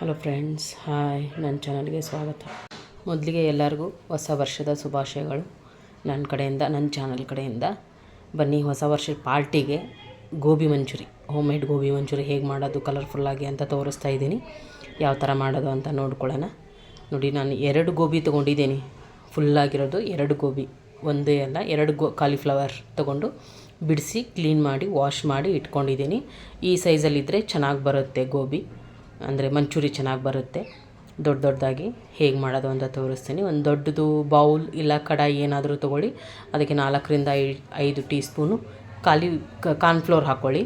Hello friends hi ನನ್ನ ಚಾನಲ್ಗೆ ಸ್ವಾಗತ. ಮೊದಲಿಗೆ ಎಲ್ಲರಿಗೂ ಹೊಸ ವರ್ಷದ ಶುಭಾಶಯಗಳು. ನನ್ನ ಕಡೆಯಿಂದ ನನ್ನ ಚಾನಲ್ ಕಡೆಯಿಂದ. ಬನ್ನಿ, ಹೊಸ ವರ್ಷದ ಪಾರ್ಟಿಗೆ ಗೋಬಿ ಮಂಚೂರಿ ಹೋಮ್ ಮೇಡ್ ಗೋಬಿ ಮಂಚೂರಿ ಹೇಗೆ ಮಾಡೋದು ಕಲರ್ಫುಲ್ಲಾಗಿ ಅಂತ ತೋರಿಸ್ತಾ ಇದ್ದೀನಿ. ಯಾವ ಥರ ಮಾಡೋದು ಅಂತ ನೋಡ್ಕೊಳ್ಳೋಣ. ನೋಡಿ, ನಾನು ಎರಡು ಗೋಬಿ ತೊಗೊಂಡಿದ್ದೀನಿ. ಫುಲ್ಲಾಗಿರೋದು ಎರಡು ಗೋಬಿ. ಒಂದೇ ಅಲ್ಲ, ಎರಡು ಗೋ ಕಾಲಿಫ್ಲವರ್ ತೊಗೊಂಡು ಬಿಡಿಸಿ ಕ್ಲೀನ್ ಮಾಡಿ ವಾಶ್ ಮಾಡಿ ಇಟ್ಕೊಂಡಿದ್ದೀನಿ. ಈ ಸೈಜಲ್ಲಿದ್ದರೆ ಚೆನ್ನಾಗಿ ಬರುತ್ತೆ ಗೋಬಿ. ಅಂದರೆ ಮಂಚೂರಿ ಚೆನ್ನಾಗಿ ಬರುತ್ತೆ. ದೊಡ್ಡ ದೊಡ್ಡದಾಗಿ ಹೇಗೆ ಮಾಡೋದು ಅಂತ ತೋರಿಸ್ತೀನಿ. ಒಂದು ದೊಡ್ಡದು ಬೌಲ್ ಇಲ್ಲ ಕಡಾಯಿ ಏನಾದರೂ ತೊಗೊಳ್ಳಿ. ಅದಕ್ಕೆ ನಾಲ್ಕರಿಂದ ಐದು ಟೀ ಸ್ಪೂನು ಖಾಲಿ ಕಾರ್ನ್ಫ್ಲೋರ್ ಹಾಕ್ಕೊಳ್ಳಿ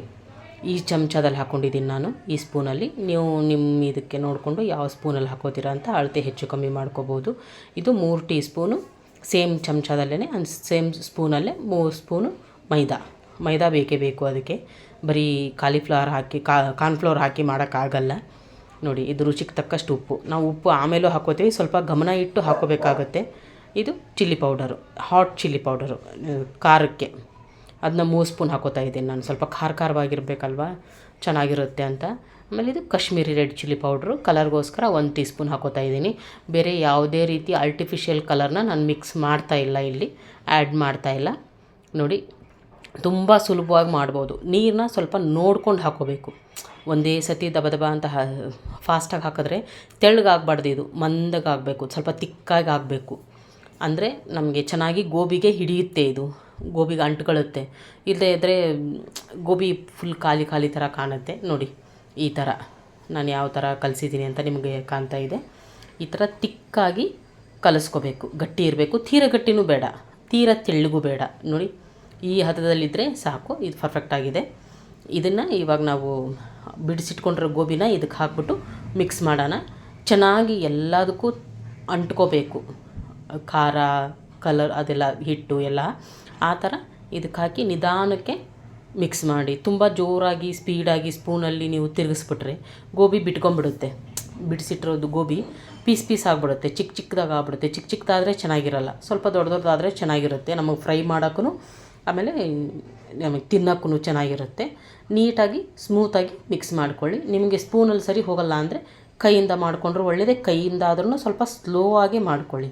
ಈ ಚಮಚದಲ್ಲಿ ಹಾಕ್ಕೊಂಡಿದ್ದೀನಿ ನಾನು ಈ ಸ್ಪೂನಲ್ಲಿ. ನೀವು ನಿಮ್ಮ ಇದಕ್ಕೆ ನೋಡಿಕೊಂಡು ಯಾವ ಸ್ಪೂನಲ್ಲಿ ಹಾಕೋತೀರಾ ಅಂತ ಅಳತೆ ಹೆಚ್ಚು ಕಮ್ಮಿ ಮಾಡ್ಕೋಬೋದು. ಇದು ಮೂರು ಟೀ ಸ್ಪೂನು ಸೇಮ್ ಚಮಚದಲ್ಲೇ ಒಂದು ಸೇಮ್ ಸ್ಪೂನಲ್ಲೇ ಮೂರು ಸ್ಪೂನು ಮೈದಾ. ಮೈದಾ ಬೇಕೇ ಬೇಕು ಅದಕ್ಕೆ. ಬರೀ ಕಾಲಿಫ್ಲವರ್ ಹಾಕಿ ಕಾರ್ನ್ಫ್ಲವರ್ ಹಾಕಿ ಮಾಡೋಕ್ಕಾಗಲ್ಲ. ನೋಡಿ, ಇದು ರುಚಿಗೆ ತಕ್ಕಷ್ಟು ಉಪ್ಪು. ನಾವು ಉಪ್ಪು ಆಮೇಲೂ ಹಾಕೋತೀವಿ, ಸ್ವಲ್ಪ ಗಮನ ಇಟ್ಟು ಹಾಕೋಬೇಕಾಗತ್ತೆ. ಇದು chilli powder, hot chilli powder, ಖಾರಕ್ಕೆ. ಅದನ್ನ ಮೂರು ಸ್ಪೂನ್ ಹಾಕೋತಾ ಇದ್ದೀನಿ ನಾನು. ಸ್ವಲ್ಪ ಖಾರ ಖಾರವಾಗಿರಬೇಕಲ್ವ? ಚೆನ್ನಾಗಿರುತ್ತೆ ಅಂತ. ಆಮೇಲೆ ಇದು ಕಾಶ್ಮೀರಿ ರೆಡ್ ಚಿಲ್ಲಿ ಪೌಡ್ರು, ಕಲರ್ಗೋಸ್ಕರ ಒಂದು ಟೀ ಸ್ಪೂನ್ ಹಾಕೋತಾ ಇದ್ದೀನಿ. ಬೇರೆ ಯಾವುದೇ ರೀತಿ ಆರ್ಟಿಫಿಷಿಯಲ್ ಕಲರ್ನ ನಾನು ಮಿಕ್ಸ್ ಮಾಡ್ತಾ ಇಲ್ಲ ಇಲ್ಲಿ ಆ್ಯಡ್ ಮಾಡ್ತಾ ಇಲ್ಲ. ನೋಡಿ, ತುಂಬ ಸುಲಭವಾಗಿ ಮಾಡ್ಬೋದು. ನೀರನ್ನ ಸ್ವಲ್ಪ ನೋಡ್ಕೊಂಡು ಹಾಕೋಬೇಕು. ಒಂದೇ ಸತಿ ದಬ ದಬ ಅಂತ ಫಾಸ್ಟಾಗಿ ಹಾಕಿದ್ರೆ ತೆಳ್ಳಗಾಗಬಾರ್ದು ಇದು. ಮಂದಗಾಗಬೇಕು, ಸ್ವಲ್ಪ ತಿಕ್ಕಾಗಿ ಆಗಬೇಕು. ಅಂದರೆ ನಮಗೆ ಚೆನ್ನಾಗಿ ಗೋಬಿಗೆ ಹಿಡಿಯುತ್ತೆ ಇದು. ಗೋಬಿಗೆ ಅಂಟ್ಕೊಳ್ಳುತ್ತೆ. ಇಲ್ಲದೇ ಇದ್ದರೆ ಗೋಬಿ ಫುಲ್ ಖಾಲಿ ಖಾಲಿ ಥರ ಕಾಣುತ್ತೆ. ನೋಡಿ, ಈ ಥರ ನಾನು ಯಾವ ಥರ ಕಲಿಸಿದ್ದೀನಿ ಅಂತ ನಿಮಗೆ ಕಾಣ್ತಾ ಇದೆ. ಈ ಥರ ತಿಕ್ಕಾಗಿ ಕಲಿಸ್ಕೋಬೇಕು. ಗಟ್ಟಿ ಇರಬೇಕು. ತೀರ ಗಟ್ಟಿನೂ ಬೇಡ. ತೀರ ತೆಳ್ಳಗೂ ಬೇಡ. ನೋಡಿ, ಈ ಹದದಲ್ಲಿದ್ದರೆ ಸಾಕು. ಇದು ಪರ್ಫೆಕ್ಟಾಗಿದೆ ಇದನ್ನು ಇವಾಗ ನಾವು ಬಿಡಿಸಿಟ್ಕೊಂಡಿರೋ ಗೋಬಿನ ಇದಕ್ಕೆ ಹಾಕ್ಬಿಟ್ಟು ಮಿಕ್ಸ್ ಮಾಡೋಣ. ಚೆನ್ನಾಗಿ ಎಲ್ಲದಕ್ಕೂ ಅಂಟ್ಕೋಬೇಕು. ಖಾರ ಕಲರ್ ಅದೆಲ್ಲ ಹಿಟ್ಟು ಎಲ್ಲ. ಆ ಥರ ಇದಕ್ಕೆ ಹಾಕಿ ನಿಧಾನಕ್ಕೆ ಮಿಕ್ಸ್ ಮಾಡಿ. ತುಂಬ ಜೋರಾಗಿ ಸ್ಪೀಡಾಗಿ ಸ್ಪೂನಲ್ಲಿ ನೀವು ತಿರುಗಿಸ್ಬಿಟ್ರೆ ಗೋಬಿ ಬಿಟ್ಕೊಂಬಿಡುತ್ತೆ ಬಿಡಿಸಿಟ್ಟಿರೋದು ಗೋಬಿ ಪೀಸ್ ಪೀಸ್ ಆಗಿಬಿಡುತ್ತೆ. ಚಿಕ್ಕ ಚಿಕ್ಕದಾಗಿ ಆಗ್ಬಿಡುತ್ತೆ. ಚಿಕ್ಕ ಚಿಕ್ಕದಾದರೆ ಚೆನ್ನಾಗಿರಲ್ಲ. ಸ್ವಲ್ಪ ದೊಡ್ಡ ದೊಡ್ಡದಾದರೆ ಚೆನ್ನಾಗಿರುತ್ತೆ. ನಮಗೆ ಫ್ರೈ ಮಾಡೋಕ್ಕೂ ಆಮೇಲೆ ನಮಗೆ ತಿನ್ನೋಕ್ಕೂ ಚೆನ್ನಾಗಿರುತ್ತೆ. ನೀಟಾಗಿ ಸ್ಮೂತಾಗಿ ಮಿಕ್ಸ್ ಮಾಡಿಕೊಳ್ಳಿ. ನಿಮಗೆ ಸ್ಪೂನಲ್ಲಿ ಸರಿ ಹೋಗಲ್ಲ ಅಂದರೆ ಕೈಯಿಂದ ಮಾಡಿಕೊಂಡ್ರೆ ಒಳ್ಳೆಯದೇ ಕೈಯಿಂದ ಆದ್ರೂ ಸ್ವಲ್ಪ ಸ್ಲೋ ಆಗಿ ಮಾಡಿಕೊಳ್ಳಿ.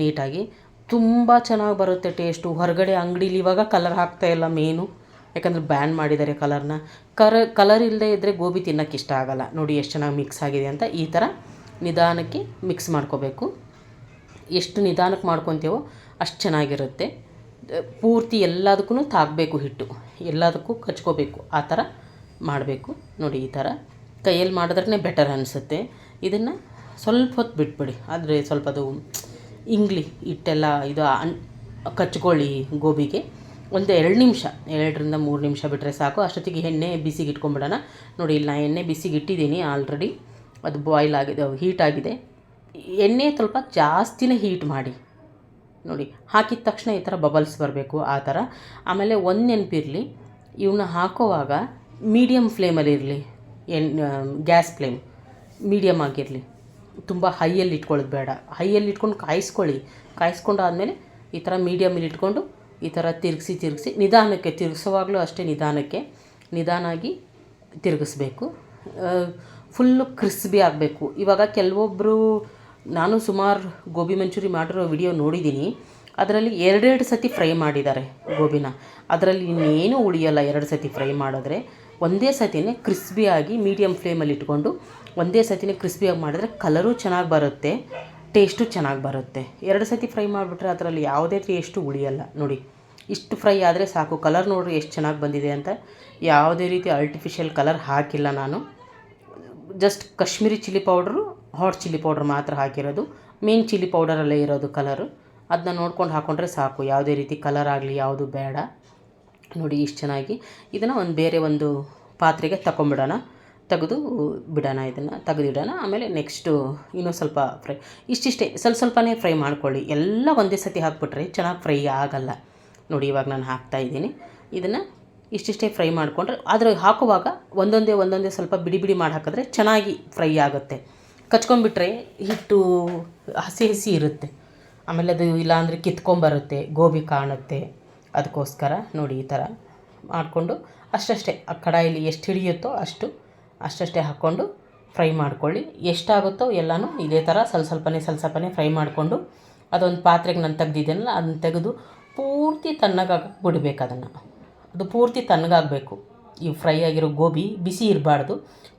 ನೀಟಾಗಿ. ತುಂಬ ಚೆನ್ನಾಗಿ ಬರುತ್ತೆ ಟೇಸ್ಟು ಹೊರಗಡೆ ಅಂಗಡೀಲಿ ಇವಾಗ ಕಲರ್ ಹಾಕ್ತಾಯಿಲ್ಲ ಮೇನು ಯಾಕಂದರೆ ಬ್ಯಾನ್ ಮಾಡಿದ್ದಾರೆ ಕಲರ್ನ ಕರ ಕಲರ್ ಇಲ್ಲದೆ ಇದ್ದರೆ ಗೋಬಿ ತಿನ್ನೋಕ್ಕೆ ಇಷ್ಟ ಆಗೋಲ್ಲ. ನೋಡಿ ಎಷ್ಟು ಚೆನ್ನಾಗಿ ಮಿಕ್ಸ್ ಆಗಿದೆ ಅಂತ ಈ ಥರ ನಿಧಾನಕ್ಕೆ ಮಿಕ್ಸ್ ಮಾಡ್ಕೋಬೇಕು. ಎಷ್ಟು ನಿಧಾನಕ್ಕೆ ಮಾಡ್ಕೊತೀವೋ ಅಷ್ಟು ಚೆನ್ನಾಗಿರುತ್ತೆ. ಪೂರ್ತಿ ಎಲ್ಲದಕ್ಕೂ ತಾಗಬೇಕು ಹಿಟ್ಟು. ಎಲ್ಲದಕ್ಕೂ ಕಚ್ಕೋಬೇಕು. ಆ ಥರ ಮಾಡಬೇಕು. ನೋಡಿ ಈ ಥರ. ಕೈಯಲ್ಲಿ ಮಾಡಿದ್ರೇ ಬೆಟರ್ ಅನಿಸುತ್ತೆ. ಇದನ್ನು ಸ್ವಲ್ಪ ಹೊತ್ತು ಬಿಟ್ಬಿಡಿ. ಆದರೆ ಸ್ವಲ್ಪ ಅದು ಇಂಗ್ಲಿ ಹಿಟ್ಟೆಲ್ಲ ಇದು ಅನ್ ಕಚ್ಕೊಳ್ಳಿ ಗೋಬಿಗೆ. ಒಂದು ಎರಡು ನಿಮಿಷ. ಎರಡರಿಂದ ಮೂರು ನಿಮಿಷ ಬಿಟ್ಟರೆ ಸಾಕು. ಅಷ್ಟೊತ್ತಿಗೆ ಎಣ್ಣೆ ಬಿಸಿಗೆ ಇಟ್ಕೊಂಬಿಡೋಣ ನೋಡಿ ಇಲ್ಲ ಎಣ್ಣೆ ಬಿಸಿಗೆ ಇಟ್ಟಿದ್ದೀನಿ ಆಲ್ರೆಡಿ ಅದು ಬಾಯ್ಲ್ ಆಗಿದೆ, ಹೀಟ್ ಆಗಿದೆ. ಎಣ್ಣೆ ಸ್ವಲ್ಪ ಜಾಸ್ತಿನೇ ಹೀಟ್ ಮಾಡಿ. ನೋಡಿ, ಹಾಕಿದ ತಕ್ಷಣ ಈ ಥರ ಬಬಲ್ಸ್ ಬರಬೇಕು, ಆ ಥರ. ಆಮೇಲೆ ಒಂದು ನೆನಪಿರಲಿ ಇವನ್ನ ಹಾಕೋವಾಗ ಮೀಡಿಯಮ್ ಫ್ಲೇಮಲ್ಲಿ ಇರಲಿ ಎಣ್ ಗ್ಯಾಸ್ ಫ್ಲೇಮ್ ಮೀಡಿಯಮ್ ಆಗಿರಲಿ. ತುಂಬ ಹೈಯಲ್ಲಿ ಇಟ್ಕೊಳ್ಳೋದು ಬೇಡ. ಹೈಯಲ್ಲಿ ಇಟ್ಕೊಂಡು ಕಾಯಿಸ್ಕೊಳ್ಳಿ. ಕಾಯಿಸ್ಕೊಂಡಾದಮೇಲೆ ಈ ಥರ ಮೀಡಿಯಮಲ್ಲಿ ಇಟ್ಕೊಂಡು ಈ ಥರ ತಿರುಗಿಸಿ ತಿರುಗಿಸಿ, ನಿಧಾನಕ್ಕೆ ತಿರುಗಿಸೋವಾಗಲೂ ಅಷ್ಟೇ ನಿಧಾನಕ್ಕೆ ನಿಧಾನಾಗಿ ತಿರುಗಿಸ್ಬೇಕು. ಫುಲ್ಲು ಕ್ರಿಸ್ಪಿ ಆಗಬೇಕು. ಇವಾಗ ಕೆಲವೊಬ್ಬರು ನಾನು ಸುಮಾರು ಗೋಬಿ ಮಂಚೂರಿ ಮಾಡಿರೋ ವಿಡಿಯೋ ನೋಡಿದ್ದೀನಿ. ಅದರಲ್ಲಿ ಎರಡೆರಡು ಸತಿ ಫ್ರೈ ಮಾಡಿದ್ದಾರೆ ಗೋಬಿನ. ಅದರಲ್ಲಿ ಇನ್ನೇನು ಉಳಿಯೋಲ್ಲ ಎರಡು ಸತಿ ಫ್ರೈ ಮಾಡಿದ್ರೆ. ಒಂದೇ ಸತಿನೇ ಕ್ರಿಸ್ಪಿಯಾಗಿ ಮೀಡಿಯಮ್ ಫ್ಲೇಮಲ್ಲಿ ಇಟ್ಕೊಂಡು ಒಂದೇ ಸತಿನೇ ಕ್ರಿಸ್ಪಿಯಾಗಿ ಮಾಡಿದ್ರೆ ಕಲರು ಚೆನ್ನಾಗಿ ಬರುತ್ತೆ, ಟೇಸ್ಟು ಚೆನ್ನಾಗಿ ಬರುತ್ತೆ. ಎರಡು ಸತಿ ಫ್ರೈ ಮಾಡಿಬಿಟ್ರೆ ಅದರಲ್ಲಿ ಯಾವುದೇ ಟೇಸ್ಟು ಉಳಿಯಲ್ಲ. ನೋಡಿ, ಇಷ್ಟು ಫ್ರೈ ಆದರೆ ಸಾಕು. ಕಲರ್ ನೋಡ್ರಿ ಎಷ್ಟು ಚೆನ್ನಾಗಿ ಬಂದಿದೆ ಅಂತ. ಯಾವುದೇ ರೀತಿ ಆರ್ಟಿಫಿಷಿಯಲ್ ಕಲರ್ ಹಾಕಿಲ್ಲ ನಾನು. Just Kashmiri chilli powder hot chilli powder ಮಾತ್ರ ಹಾಕಿರೋದು. ಮೇನ್ ಚಿಲ್ಲಿ ಪೌಡರಲ್ಲೇ ಇರೋದು ಕಲರು ಅದನ್ನ ನೋಡ್ಕೊಂಡು ಹಾಕ್ಕೊಂಡ್ರೆ ಸಾಕು. ಯಾವುದೇ ರೀತಿ ಕಲರ್ ಆಗಲಿ, ಯಾವುದು ಬೇಡ. ನೋಡಿ ಇಷ್ಟು ಚೆನ್ನಾಗಿ. ಇದನ್ನು ಒಂದು ಬೇರೆ ಒಂದು ಪಾತ್ರೆಗೆ ತಗೊಂಬಿಡೋಣ ತೆಗೆದು ಬಿಡೋಣ ಇದನ್ನು, ತೆಗೆದಿಡೋಣ. ಆಮೇಲೆ ನೆಕ್ಸ್ಟು ಇನ್ನೂ ಸ್ವಲ್ಪ ಫ್ರೈ ಇಷ್ಟಿಷ್ಟೇ. ಸ್ವಲ್ಪ ಸ್ವಲ್ಪನೇ ಫ್ರೈ ಮಾಡ್ಕೊಳ್ಳಿ. ಎಲ್ಲ ಒಂದೇ ಸತಿ ಹಾಕ್ಬಿಟ್ರೆ ಚೆನ್ನಾಗಿ ಫ್ರೈ ಆಗಲ್ಲ. ನೋಡಿ ಇವಾಗ ನಾನು ಹಾಕ್ತಾಯಿದ್ದೀನಿ ಇದನ್ನು ಇಷ್ಟಿಷ್ಟೇ ಫ್ರೈ ಮಾಡಿಕೊಂಡ್ರೆ ಆದರೆ ಹಾಕುವಾಗ ಒಂದೊಂದೇ ಒಂದೊಂದೇ ಸ್ವಲ್ಪ ಬಿಡಿ ಬಿಡಿ ಮಾಡಿ ಹಾಕಿದ್ರೆ ಚೆನ್ನಾಗಿ ಫ್ರೈ ಆಗುತ್ತೆ. ಕಚ್ಕೊಂಡ್ಬಿಟ್ರೆ ಹಿಟ್ಟು ಹಸಿ ಹಸಿ ಇರುತ್ತೆ. ಆಮೇಲೆ ಅದು ಇಲ್ಲಾಂದರೆ ಕಿತ್ಕೊಂಬರುತ್ತೆ, ಗೋಬಿ ಕಾಣುತ್ತೆ. ಅದಕ್ಕೋಸ್ಕರ ನೋಡಿ ಈ ಥರ ಮಾಡಿಕೊಂಡು ಅಷ್ಟಷ್ಟೇ ಆ ಕಡಾಯಲ್ಲಿ ಎಷ್ಟು ಹಿಡಿಯುತ್ತೋ ಅಷ್ಟು ಅಷ್ಟಷ್ಟೇ ಹಾಕ್ಕೊಂಡು ಫ್ರೈ ಮಾಡ್ಕೊಳ್ಳಿ. ಎಷ್ಟಾಗುತ್ತೋ ಎಲ್ಲನೂ ಇದೇ ಥರ ಸ್ವಲ್ಪ ಸ್ವಲ್ಪನೇ ಸ್ವಲ್ಪ ಸ್ವಲ್ಪನೇ ಫ್ರೈ ಮಾಡಿಕೊಂಡು ಅದೊಂದು ಪಾತ್ರೆಗೆ ನಾನು ತೆಗೆದಿದ್ದೇನಲ್ಲ ಅದನ್ನ ತೆಗೆದು ಪೂರ್ತಿ ತಣ್ಣಗಾಗ ಬಿಡಬೇಕು ಅದನ್ನು. ಅದು ಪೂರ್ತಿ ತಣ್ಣಗಾಗಬೇಕು. ಈ ಫ್ರೈ ಆಗಿರೋ ಗೋಬಿ ಬಿಸಿ ಇರಬಾರ್ದು.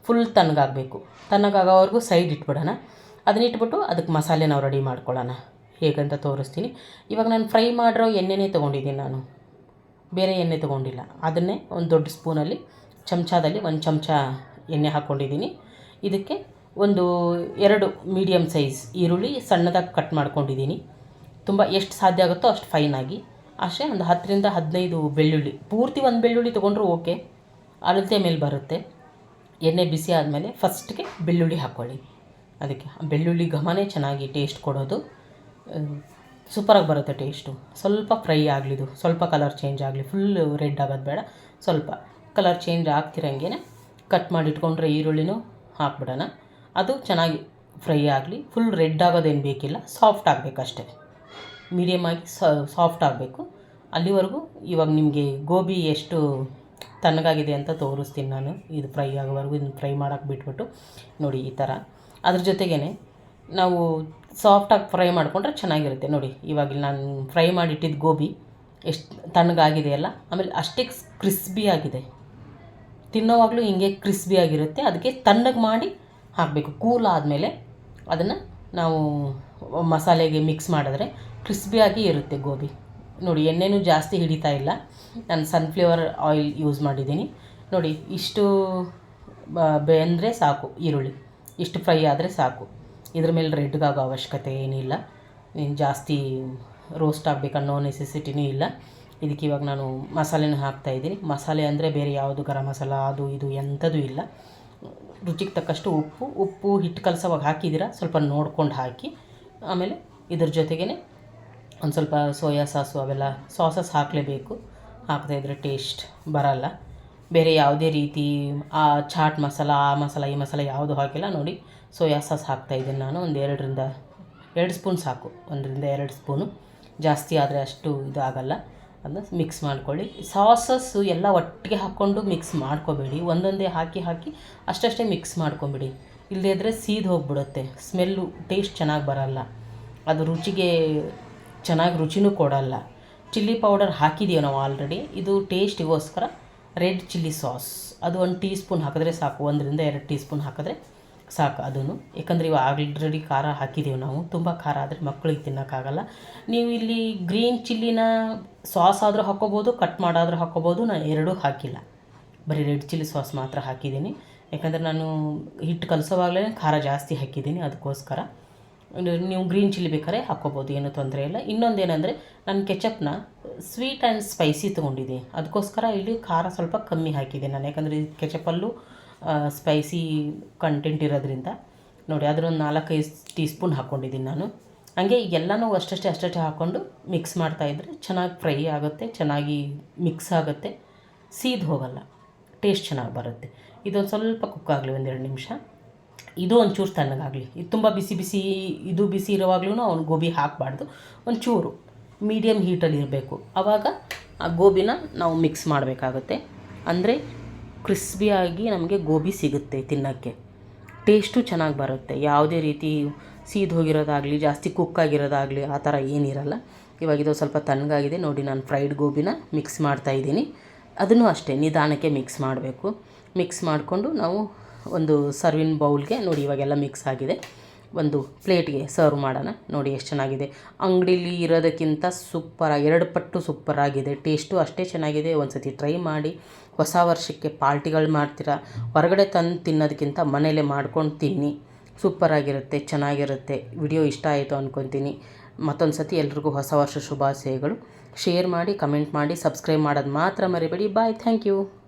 ಫುಲ್ ತಣ್ಣಗಾಗಬೇಕು. ತಣ್ಣಗಾಗೋವರೆಗೂ ಸೈಡ್ ಇಟ್ಬಿಡೋಣ. ಅದನ್ನ ಇಟ್ಬಿಟ್ಟು ಅದಕ್ಕೆ ಮಸಾಲೆ ನಾವು ರೆಡಿ ಮಾಡ್ಕೊಳ್ಳೋಣ. ಹೇಗಂತ ತೋರಿಸ್ತೀನಿ. ಇವಾಗ ನಾನು ಫ್ರೈ ಮಾಡಿರೋ ಎಣ್ಣೆನೇ ತೊಗೊಂಡಿದ್ದೀನಿ ನಾನು. ಬೇರೆ ಎಣ್ಣೆ ತೊಗೊಂಡಿಲ್ಲ. ಅದನ್ನೇ ಒಂದು ದೊಡ್ಡ ಸ್ಪೂನಲ್ಲಿ ಚಮಚದಲ್ಲಿ ಒಂದು ಚಮಚ ಎಣ್ಣೆ ಹಾಕ್ಕೊಂಡಿದ್ದೀನಿ. ಇದಕ್ಕೆ ಒಂದು ಎರಡು ಮೀಡಿಯಮ್ ಸೈಜ್ ಈರುಳ್ಳಿ ಸಣ್ಣದಾಗಿ ಕಟ್ ಮಾಡ್ಕೊಂಡಿದ್ದೀನಿ. ತುಂಬ ಎಷ್ಟು ಸಾಧ್ಯ ಆಗುತ್ತೋ ಅಷ್ಟು ಫೈನಾಗಿ ಅಷ್ಟೇ ಒಂದು ಹತ್ತರಿಂದ ಹದಿನೈದು ಬೆಳ್ಳುಳ್ಳಿ. ಪೂರ್ತಿ ಒಂದು ಬೆಳ್ಳುಳ್ಳಿ ತೊಗೊಂಡ್ರೂ ಓಕೆ ಅಳತೆ ಮೇಲೆ ಬರುತ್ತೆ. ಎಣ್ಣೆ ಬಿಸಿ ಆದಮೇಲೆ ಫಸ್ಟ್ಗೆ ಬೆಳ್ಳುಳ್ಳಿ ಹಾಕ್ಕೊಳ್ಳಿ ಅದಕ್ಕೆ ಬೆಳ್ಳುಳ್ಳಿ ಘಮನೇ ಚೆನ್ನಾಗಿ ಟೇಸ್ಟ್ ಕೊಡೋದು. ಸೂಪರಾಗಿ ಬರುತ್ತೆ ಟೇಸ್ಟು ಸ್ವಲ್ಪ ಫ್ರೈ ಆಗಲಿದು ಸ್ವಲ್ಪ ಕಲರ್ ಚೇಂಜ್ ಆಗಲಿ. ಫುಲ್ ರೆಡ್ ಆಗೋದು ಬೇಡ. ಸ್ವಲ್ಪ ಕಲರ್ ಚೇಂಜ್ ಆಗ್ತಿರಂಗೆ ಕಟ್ ಮಾಡಿ ಇಟ್ಕೊಂಡ್ರೆ ಈರುಳ್ಳಿನೂ ಹಾಕ್ಬಿಡೋಣ. ಅದು ಚೆನ್ನಾಗಿ ಫ್ರೈ ಆಗಲಿ. ಫುಲ್ ರೆಡ್ ಆಗೋದೇನು ಬೇಕಿಲ್ಲ. ಸಾಫ್ಟ್ ಆಗಬೇಕಷ್ಟೆ. ಮೀಡಿಯಮ್ ಆಗಿ ಸಾಫ್ಟ್ ಆಗಬೇಕು. ಅಲ್ಲಿವರೆಗೂ ಇವಾಗ ನಿಮಗೆ ಗೋಬಿ ಎಷ್ಟು ತಣ್ಣಗಾಗಿದೆ ಅಂತ ತೋರಿಸ್ತೀನಿ ನಾನು. ಇದು ಫ್ರೈ ಆಗೋವರೆಗೂ ಇದನ್ನು ಫ್ರೈ ಮಾಡೋಕೆ ಬಿಟ್ಬಿಟ್ಟು ನೋಡಿ ಈ ಥರ ಅದ್ರ ಜೊತೆಗೇ ನಾವು ಸಾಫ್ಟಾಗಿ ಫ್ರೈ ಮಾಡಿಕೊಂಡ್ರೆ ಚೆನ್ನಾಗಿರುತ್ತೆ. ನೋಡಿ, ಇವಾಗ ನಾನು ಫ್ರೈ ಮಾಡಿಟ್ಟಿದ್ದು ಗೋಬಿ ಎಷ್ಟು ತಣ್ಣಗಾಗಿದೆ ಅಲ್ಲ, ಆಮೇಲೆ ಅಷ್ಟೇ ಕ್ರಿಸ್ಬಿ ಆಗಿದೆ. ತಿನ್ನೋವಾಗಲೂ ಹಿಂಗೆ ಕ್ರಿಸ್ಬಿ ಆಗಿರುತ್ತೆ. ಅದಕ್ಕೆ ತಣ್ಣಗೆ ಮಾಡಿ ಹಾಕಬೇಕು. ಕೂಲ್ ಆದಮೇಲೆ ಅದನ್ನು ನಾವು ಮಸಾಲೆಗೆ ಮಿಕ್ಸ್ ಮಾಡಿದ್ರೆ ಕ್ರಿಸ್ಪಿಯಾಗಿ ಇರುತ್ತೆ ಗೋಬಿ. ನೋಡಿ, ಎಣ್ಣೆನೂ ಜಾಸ್ತಿ ಹಿಡಿತಾ ಇಲ್ಲ. ನಾನು ಸನ್ಫ್ಲವರ್ ಆಯಿಲ್ ಯೂಸ್ ಮಾಡಿದ್ದೀನಿ. ನೋಡಿ, ಇಷ್ಟು ಬೆಂದರೆ ಸಾಕು ಈರುಳ್ಳಿ. ಇಷ್ಟು ಫ್ರೈ ಆದರೆ ಸಾಕು. ಇದ್ರ ಮೇಲೆ ರೆಡ್ಗಾಗೋ ಅವಶ್ಯಕತೆ ಏನಿಲ್ಲ. ಏನು ಜಾಸ್ತಿ ರೋಸ್ಟ್ ಆಗಬೇಕನ್ನೋ ನೆಸೆಸಿಟಿನೂ ಇಲ್ಲ. ಇದಕ್ಕೆ ಇವಾಗ ನಾನು ಮಸಾಲೆನ ಹಾಕ್ತಾಯಿದ್ದೀನಿ ಮಸಾಲೆ ಅಂದರೆ ಬೇರೆ ಯಾವುದು ಗರಂ ಮಸಾಲ, ಅದು ಇದು ಎಂಥದ್ದು ಇಲ್ಲ. ರುಚಿಗೆ ತಕ್ಕಷ್ಟು ಉಪ್ಪು ಉಪ್ಪು ಹಿಟ್ಟು ಕಲಸೋವಾಗ ಹಾಕಿದ್ದೀರಾ? ಸ್ವಲ್ಪ ನೋಡ್ಕೊಂಡು ಹಾಕಿ. ಆಮೇಲೆ ಇದ್ರ ಜೊತೆಗೇ ಒಂದು ಸ್ವಲ್ಪ ಸೋಯಾ ಸಾಸು ಅವೆಲ್ಲ ಸಾಸಸ್ ಹಾಕಲೇಬೇಕು. ಹಾಕದೇ ಟೇಸ್ಟ್ ಬರಲ್ಲ. ಬೇರೆ ಯಾವುದೇ ರೀತಿ, ಆ ಚಾಟ್ ಮಸಾಲ, ಆ ಮಸಾಲ, ಈ ಮಸಾಲ ಯಾವುದು ಹಾಕಿಲ್ಲ ನೋಡಿ. ಸೋಯಾ ಸಾಸ್ ಹಾಕ್ತಾಯಿದ್ದೀನಿ ನಾನು, ಒಂದು ಎರಡರಿಂದ, ಎರಡು ಸ್ಪೂನ್ ಸಾಕು. ಒಂದರಿಂದ ಎರಡು ಸ್ಪೂನು. ಜಾಸ್ತಿ ಆದರೆ ಅಷ್ಟು ಇದಾಗಲ್ಲ. ಅದನ್ನ ಮಿಕ್ಸ್ ಮಾಡ್ಕೊಳ್ಳಿ. ಸಾಸಸ್ಸು ಎಲ್ಲ ಒಟ್ಟಿಗೆ ಹಾಕ್ಕೊಂಡು ಮಿಕ್ಸ್ ಮಾಡ್ಕೋಬೇಡಿ. ಒಂದೊಂದೇ ಹಾಕಿ ಹಾಕಿ ಅಷ್ಟಷ್ಟೇ ಮಿಕ್ಸ್ ಮಾಡ್ಕೊಂಬಿಡಿ. ಇಲ್ಲದೇ ಇದ್ದರೆ ಸೀದು ಹೋಗ್ಬಿಡುತ್ತೆ. ಸ್ಮೆಲ್ಲು ಟೇಸ್ಟ್ ಚೆನ್ನಾಗಿ ಬರಲ್ಲ. ಅದು ರುಚಿಗೆ ಚೆನ್ನಾಗಿ ರುಚಿನೂ ಕೊಡಲ್ಲ. ಚಿಲ್ಲಿ ಪೌಡರ್ ಹಾಕಿದ್ದೀವಿ ನಾವು ಆಲ್ರೆಡಿ ಇದು ಟೇಸ್ಟಿಗೋಸ್ಕರ ರೆಡ್ ಚಿಲ್ಲಿ ಸಾಸ್ ಅದು ಒಂದು ಟೀ ಸ್ಪೂನ್ ಹಾಕಿದ್ರೆ ಸಾಕು. ಒಂದರಿಂದ ಎರಡು ಟೀ ಸ್ಪೂನ್ ಹಾಕಿದ್ರೆ ಸಾಕು ಅದನ್ನು. ಯಾಕಂದರೆ ಇವಾಗ ಆಲ್ರೆಡಿ ಖಾರ ಹಾಕಿದ್ದೀವಿ ನಾವು. ತುಂಬ ಖಾರ ಆದರೆ ಮಕ್ಕಳಿಗೆ ತಿನ್ನೋಕ್ಕಾಗಲ್ಲ. ನೀವು ಇಲ್ಲಿ ಗ್ರೀನ್ ಚಿಲ್ಲಿನ ಸಾಸ್ ಆದರೂ ಹಾಕ್ಕೋಬೋದು ಕಟ್ ಮಾಡಾದರೂ ಹಾಕ್ಕೋಬೋದು. ನಾನು ಎರಡೂ ಹಾಕಿಲ್ಲ. ಬರೀ ರೆಡ್ ಚಿಲ್ಲಿ ಸಾಸ್ ಮಾತ್ರ ಹಾಕಿದ್ದೀನಿ. ಯಾಕಂದರೆ ನಾನು ಹಿಟ್ಟು ಕಲಸೋವಾಗಲೇ ಖಾರ ಜಾಸ್ತಿ ಹಾಕಿದ್ದೀನಿ. ಅದಕ್ಕೋಸ್ಕರ ನೀವು ಗ್ರೀನ್ ಚಿಲ್ಲಿ ಬೇಕಾದ್ರೆ ಹಾಕ್ಕೋಬೋದು, ಏನೂ ತೊಂದರೆ ಇಲ್ಲ. ಇನ್ನೊಂದೇನೆಂದರೆ ನಾನು ಕೆಚಪ್ನ ಸ್ವೀಟ್ ಆ್ಯಂಡ್ ಸ್ಪೈಸಿ ತೊಗೊಂಡಿದ್ದೆ. ಅದಕ್ಕೋಸ್ಕರ ಇಲ್ಲಿ ಖಾರ ಸ್ವಲ್ಪ ಕಮ್ಮಿ ಹಾಕಿದೆ ನಾನು. ಯಾಕಂದರೆ ಕೆಚಪಲ್ಲೂ ಸ್ಪೈಸಿ ಕಂಟೆಂಟ್ ಇರೋದ್ರಿಂದ. ನೋಡಿ, ಅದರೊಂದು ನಾಲ್ಕೈದು ಟೀ ಸ್ಪೂನ್ ಹಾಕ್ಕೊಂಡಿದ್ದೀನಿ ನಾನು. ಹಾಗೆ ಎಲ್ಲನೂ ಅಷ್ಟಷ್ಟೇ ಅಷ್ಟಷ್ಟೇ ಹಾಕ್ಕೊಂಡು ಮಿಕ್ಸ್ ಮಾಡ್ತಾಯಿದ್ರೆ ಚೆನ್ನಾಗಿ ಫ್ರೈ ಆಗುತ್ತೆ, ಚೆನ್ನಾಗಿ ಮಿಕ್ಸ್ ಆಗುತ್ತೆ. ಸೀದು ಹೋಗಲ್ಲ ಟೇಸ್ಟ್ ಚೆನ್ನಾಗಿ ಬರುತ್ತೆ. ಇದೊಂದು ಸ್ವಲ್ಪ ಕುಕ್ ಆಗಲಿ ಒಂದೆರಡು ನಿಮಿಷ. ಇದು ಒಂಚೂರು ತಣ್ಣಗಾಗಲಿ. ಇದು ತುಂಬ ಬಿಸಿ ಬಿಸಿ, ಇದು ಬಿಸಿ ಇರುವಾಗ್ಲೂ ಅವ್ನು ಗೋಬಿ ಹಾಕಬಾರ್ದು. ಒಂಚೂರು ಮೀಡಿಯಮ್ ಹೀಟಲ್ಲಿ ಇರಬೇಕು. ಆವಾಗ ಆ ಗೋಬಿನ ನಾವು ಮಿಕ್ಸ್ ಮಾಡಬೇಕಾಗುತ್ತೆ. ಅಂದರೆ ಕ್ರಿಸ್ಪಿಯಾಗಿ ನಮಗೆ ಗೋಬಿ ಸಿಗುತ್ತೆ ತಿನ್ನೋಕ್ಕೆ. ಟೇಸ್ಟು ಚೆನ್ನಾಗಿ ಬರುತ್ತೆ. ಯಾವುದೇ ರೀತಿ ಸೀದ್ ಹೋಗಿರೋದಾಗಲಿ, ಜಾಸ್ತಿ ಕುಕ್ ಆಗಿರೋದಾಗಲಿ ಆ ಥರ ಏನಿರಲ್ಲ. ಇವಾಗ ಇದು ಸ್ವಲ್ಪ ತಣ್ಣಗಾಗಿದೆ. ನೋಡಿ ನಾನು ಫ್ರೈಡ್ ಗೋಬಿನ ಮಿಕ್ಸ್ ಮಾಡ್ತಾಯಿದ್ದೀನಿ ಅದನ್ನು ಅಷ್ಟೇ ನಿಧಾನಕ್ಕೆ ಮಿಕ್ಸ್ ಮಾಡಬೇಕು. ಮಿಕ್ಸ್ ಮಾಡಿಕೊಂಡು ನಾವು ಒಂದು ಸರ್ವಿನ್ ಬೌಲ್ಗೆ ನೋಡಿ ಇವಾಗೆಲ್ಲ ಮಿಕ್ಸ್ ಆಗಿದೆ. ಒಂದು ಪ್ಲೇಟ್ಗೆ ಸರ್ವ್ ಮಾಡೋಣ. ನೋಡಿ ಎಷ್ಟು ಚೆನ್ನಾಗಿದೆ. ಅಂಗಡೀಲಿ ಇರೋದಕ್ಕಿಂತ ಸೂಪರಾಗಿ ಎರಡು ಪಟ್ಟು ಸೂಪರಾಗಿದೆ ಟೇಸ್ಟು ಅಷ್ಟೇ ಚೆನ್ನಾಗಿದೆ. ಒಂದು ಸತಿ ಟ್ರೈ ಮಾಡಿ. ಹೊಸ ವರ್ಷಕ್ಕೆ ಪಾರ್ಟಿಗಳು ಮಾಡ್ತೀರಾ? ಹೊರಗಡೆ ತಂದು ತಿನ್ನೋದಕ್ಕಿಂತ ಮನೇಲೆ ಮಾಡ್ಕೊಂಡು ತಿನ್ನಿ. ಸೂಪರಾಗಿರುತ್ತೆ ಚೆನ್ನಾಗಿರುತ್ತೆ. ವಿಡಿಯೋ ಇಷ್ಟ ಆಯಿತು ಅಂದ್ಕೊತೀನಿ ಮತ್ತೊಂದು ಸತಿ ಎಲ್ರಿಗೂ ಹೊಸ ವರ್ಷ ಶುಭಾಶಯಗಳು. ಶೇರ್ ಮಾಡಿ ಕಮೆಂಟ್ ಮಾಡಿ ಸಬ್ಸ್ಕ್ರೈಬ್ ಮಾಡೋದು ಮಾತ್ರ ಮರಿಬೇಡಿ. Bye thank you